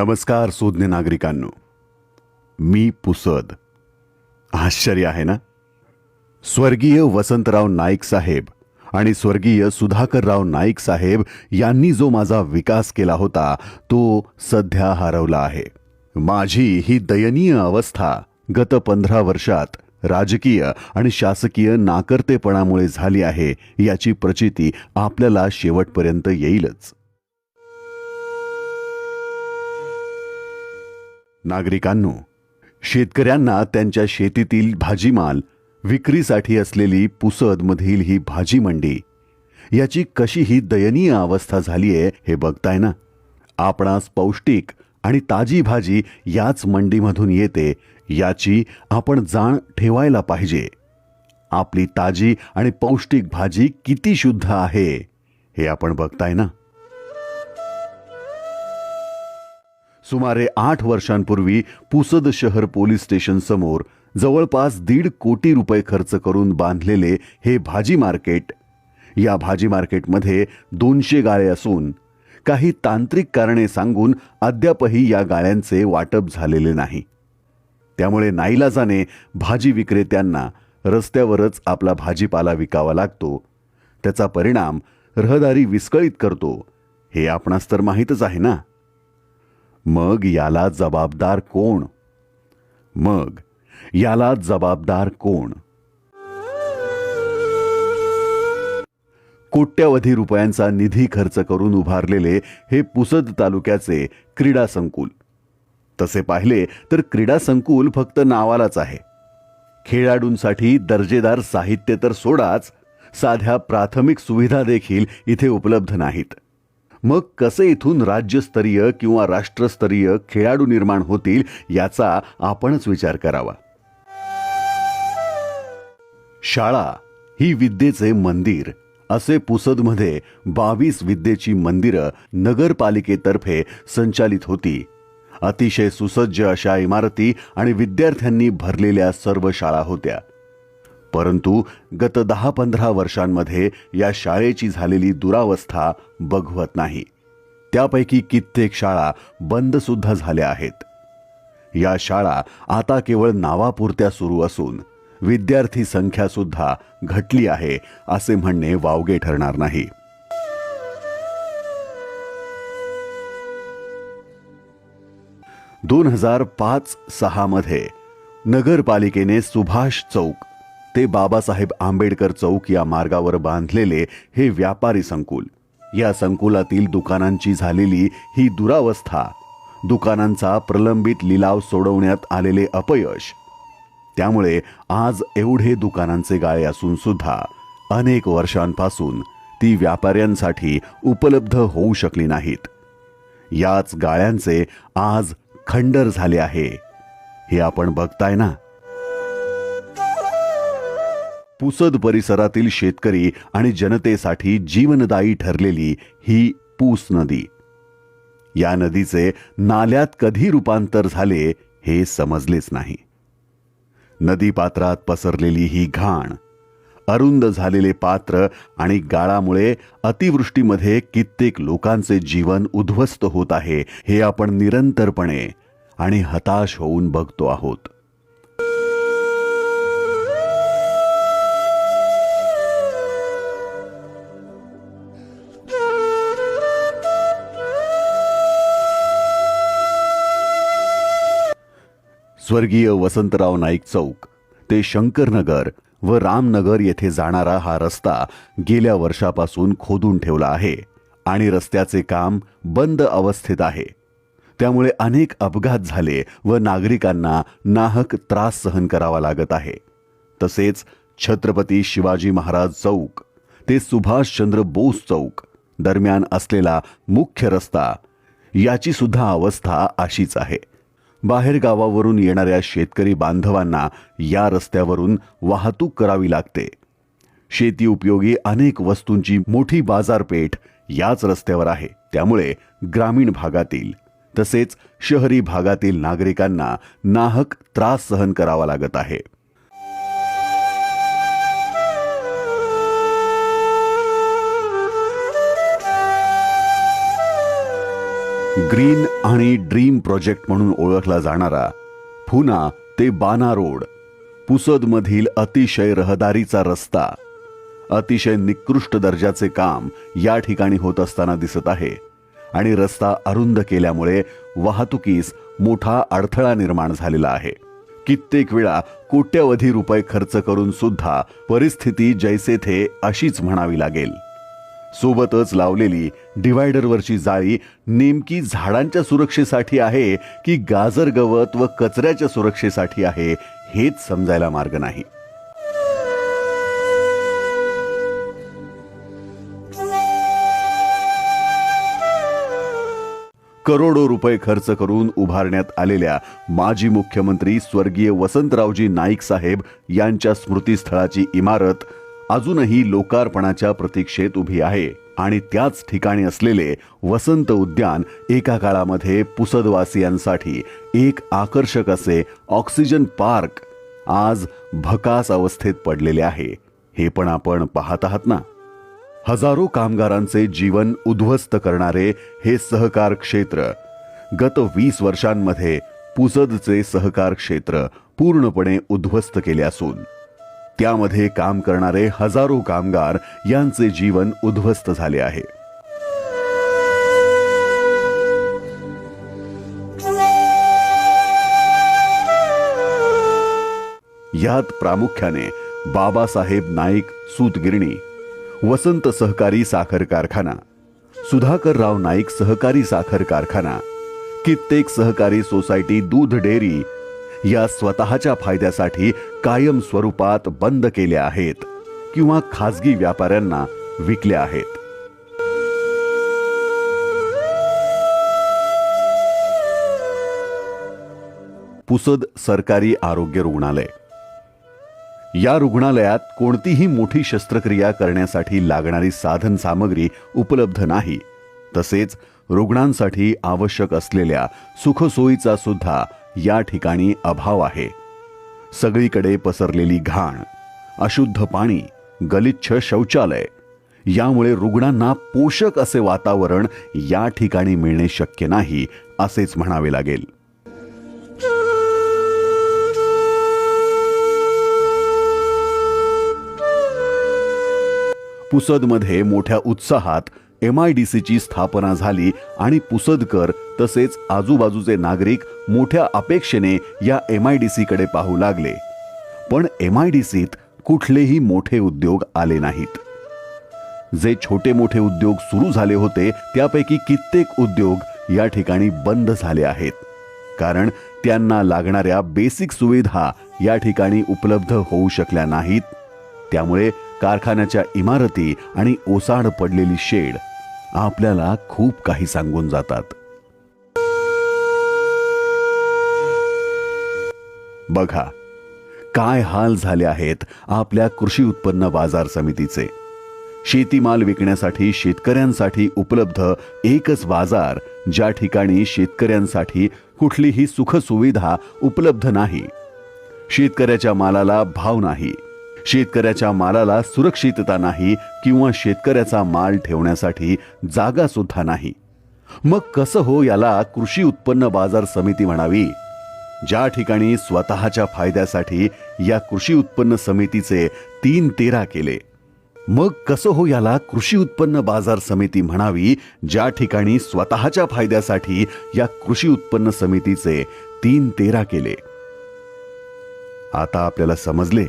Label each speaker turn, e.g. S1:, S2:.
S1: नमस्कार सुज्ञ नागरिकांनो. मी पुसद. आश्चर्य आहे ना? स्वर्गीय वसंतराव नाईक साहेब आणि स्वर्गीय सुधाकरराव नाईक साहेब यांनी जो माझा विकास केला होता तो सध्या हरवला आहे. माझी ही दयनीय अवस्था गत पंधरा वर्षात राजकीय आणि शासकीय नाकर्तेपणामुळे झाली आहे याची प्रचिती आपल्याला शेवटपर्यंत येईलच. नागरिकांनो शेतकऱ्यांना त्यांच्या शेतीतील भाजीमाल विक्रीसाठी असलेली पुसदमधील ही भाजी मंडी याची कशी ही दयनीय अवस्था झालीये हे बघताय ना? आपणास पौष्टिक आणि ताजी भाजी याच मंडीमधून येते याची आपण जाण ठेवायला पाहिजे. आपली ताजी आणि पौष्टिक भाजी किती शुद्ध आहे हे आपण बघताय ना? सुमारे आठ वर्षांपूर्वी पुसद शहर पोलीस स्टेशन समोर जवळपास दीड कोटी रुपये खर्च करून बांधलेले हे भाजी मार्केट. या भाजी मार्केटमध्ये दोनशे गाळे असून काही तांत्रिक कारणे सांगून अद्यापही या गाळ्यांचे वाटप झालेले नाही. त्यामुळे नाईलाजाने भाजी विक्रेत्यांना रस्त्यावरच आपला भाजीपाला विकावा लागतो. त्याचा परिणाम रहदारी विस्कळीत करतो. हे आपणास तर माहीतच आहे ना? मग याला जबाबदार कोण? मग याला जबाबदार कोण? कोट्यवधी रुपयांचा निधी खर्च करून उभारलेले हे पुसद तालुक्याचे क्रीडा संकुल. तसे पाहिले तर क्रीडा संकुल फक्त नावालाच आहे. खेळाडूंसाठी दर्जेदार साहित्य तर सोडाच साध्या प्राथमिक सुविधा देखील इथे उपलब्ध नाहीत. मग कसे इथून राज्यस्तरीय किंवा राष्ट्रस्तरीय खेळाडू निर्माण होतील याचा आपणच विचार करावा. शाळा ही विद्येचे मंदिर असे पुसदमध्ये बावीस विद्येची मंदिरं नगरपालिकेतर्फे संचालित होती. अतिशय सुसज्ज अशा इमारती आणि विद्यार्थ्यांनी भरलेल्या सर्व शाळा होत्या. परंतु गत दहा पंधरा वर्षांमध्ये या शाळेची झालेली दुरावस्था बघवत नाही. त्यापैकी कित्येक शाळा बंद सुद्धा झाल्या आहेत. या शाळा आता केवळ नावापुरत्या सुरू असून विद्यार्थी संख्या सुद्धा घटली आहे असे म्हणणे वावगे ठरणार नाही. दोन हजार पाच सहा मध्ये नगरपालिकेने सुभाष चौक ते बाबासाहेब आंबेडकर चौक या मार्गावर बांधलेले हे व्यापारी संकुल. या संकुलातील दुकानांची झालेली ही दुरावस्था दुकानांचा प्रलंबित लिलाव सोडवण्यात आलेले अपयश त्यामुळे आज एवढे दुकानांचे गाळे असून सुद्धा अनेक वर्षांपासून ती व्यापाऱ्यांसाठी उपलब्ध होऊ शकली नाहीत. याच गाळ्यांचे आज खंडर झाले आहे. हे आपण बघताय ना? पुसद परिसरातील शेतकरी आणि जनतेसाठी जीवनदायी ठरलेली ही पूस नदी. या नदीचे नाल्यात कधी रूपांतर झाले हे समजलेच नाही. नदीपात्रात पसरलेली ही घाण अरुंद झालेले पात्र आणि गाळामुळे अतिवृष्टीमध्ये कित्येक लोकांचे जीवन उद्ध्वस्त होत आहे हे आपण निरंतरपणे आणि हताश होऊन बघतो आहोत. स्वर्गीय वसंतराव नाईक चौक. ते शंकरनगर व रामनगर येथे जाणारा हा रस्ता गेल्या वर्षापासून खोदून ठेवला आहे आणि रस्त्याचे काम बंद अवस्थेत आहे. त्यामुळे अनेक अपघात झाले व नागरिकांना नाहक त्रास सहन करावा लागत आहे. तसेच छत्रपती शिवाजी महाराज चौक ते सुभाषचंद्र बोस चौक दरम्यान असलेला मुख्य रस्ता याची सुद्धा अवस्था अशीच आहे. बाहेर गावावरून येणाऱ्या शेतकरी बांधवांना या रस्त्यावरून वाहतूक करावी लागते. शेती उपयोगी अनेक वस्तूंची मोठी बाजारपेठ याच रस्त्यावर आहे. त्यामुळे ग्रामीण भागातील तसेच शहरी भागातील नागरिकांना नाहक त्रास सहन करावा लागत आहे. ग्रीन आणि ड्रीम प्रोजेक्ट म्हणून ओळखला जाणारा फुना ते बाना रोड पुसदमधील अतिशय रहदारीचा रस्ता. अतिशय निकृष्ट दर्जाचे काम या ठिकाणी होत असताना दिसत आहे आणि रस्ता अरुंद केल्यामुळे वाहतुकीस मोठा अडथळा निर्माण झालेला आहे. कित्येक वेळा कोट्यवधी रुपये खर्च करून सुद्धा परिस्थिती जैसे थे अशीच म्हणावी लागेल. सोबतच लावलेली डिव्हायडरवरची जाळी नेमकी झाडांच्या सुरक्षेसाठी आहे की गाजर गवत व कचऱ्याच्या सुरक्षेसाठी आहे हेच समजायला मार्ग नाही. करोडो रुपये खर्च करून उभारण्यात आलेल्या माजी मुख्यमंत्री स्वर्गीय वसंतरावजी नाईक साहेब यांच्या स्मृतीस्थळाची इमारत अजूनही लोकार्पणाच्या प्रतीक्षेत उभी आहे आणि त्याच ठिकाणी असलेले वसंत उद्यान एका काळामध्ये पुसदवासियांसाठी एक आकर्षक असे ऑक्सिजन पार्क आज भकास अवस्थेत पडलेले आहे. हे पण आपण पाहत आहात ना? हजारो कामगारांचे जीवन उद्ध्वस्त करणारे हे सहकार क्षेत्र गत वीस वर्षांमध्ये पुसदचे सहकार क्षेत्र पूर्णपणे उद्ध्वस्त केले असून त्यामध्ये काम करणारे हजारो कामगार यांचे जीवन उद्ध्वस्त झाले आहे. यात प्रामुख्याने बाबासाहेब नाईक सूतगिरणी वसंत सहकारी साखर कारखाना सुधाकरराव नाईक सहकारी साखर कारखाना कित्येक सहकारी सोसायटी दूध डेअरी या स्वतःच्या फायद्यासाठी कायम स्वरूपात बंद केल्या आहेत किंवा खाजगी व्यापाऱ्यांना विकल्या आहेत. पुसद सरकारी आरोग्य रुग्णालय. या रुग्णालयात कोणतीही मोठी शस्त्रक्रिया करण्यासाठी लागणारी साधन सामग्री उपलब्ध नाही. तसेच रुग्णांसाठी आवश्यक असलेल्या सुखसोयीचा सुद्धा या ठिकाणी अभाव आहे. सगळीकडे पसरलेली घाण अशुद्ध पाणी गलिच्छ शौचालय यामुळे रुग्णांना पोषक असे वातावरण या ठिकाणी मिळणे शक्य नाही असेच म्हणावे लागेल. पुसदमध्ये मोठ्या उत्साहात एम आय डी सीची स्थापना झाली आणि पुसदकर तसेच आजूबाजूचे नागरिक मोठ्या अपेक्षेने या एम आय डी सीकडे पाहू लागले. पण एम आय डी सीत कुठलेही मोठे उद्योग आले नाहीत. जे छोटे मोठे उद्योग सुरू झाले होते त्यापैकी कित्येक उद्योग या ठिकाणी बंद झाले आहेत. कारण त्यांना लागणाऱ्या बेसिक सुविधा या ठिकाणी उपलब्ध होऊ शकल्या नाहीत. त्यामुळे कारखान्याच्या इमारती आणि ओसाड पडलेली शेड आपल्याला खूप काही सांगून जातात. बघा काय हाल झाले आहेत आपल्या कृषी उत्पन्न बाजार समितीचे. शेतीमाल विकण्यासाठी शेतकऱ्यांसाठी उपलब्ध एकच बाजार ज्या ठिकाणी शेतकऱ्यांसाठी कुठलीही सुखसुविधा उपलब्ध नाही. शेतकऱ्याच्या मालाला भाव नाही. शेतकऱ्याच्या मालाला सुरक्षितता नाही किंवा शेतकऱ्याचा माल ठेवण्यासाठी जागा सुद्धा नाही. मग कसं हो याला कृषी उत्पन्न बाजार समिती म्हणावी? ज्या ठिकाणी स्वतःच्या फायद्यासाठी या कृषी उत्पन्न समितीचे तीन तेरा केले. मग कसं हो याला कृषी उत्पन्न बाजार समिती म्हणावी? ज्या ठिकाणी स्वतःच्या फायद्यासाठी या कृषी उत्पन्न समितीचे तीन तेरा केले. आता आपल्याला समजले?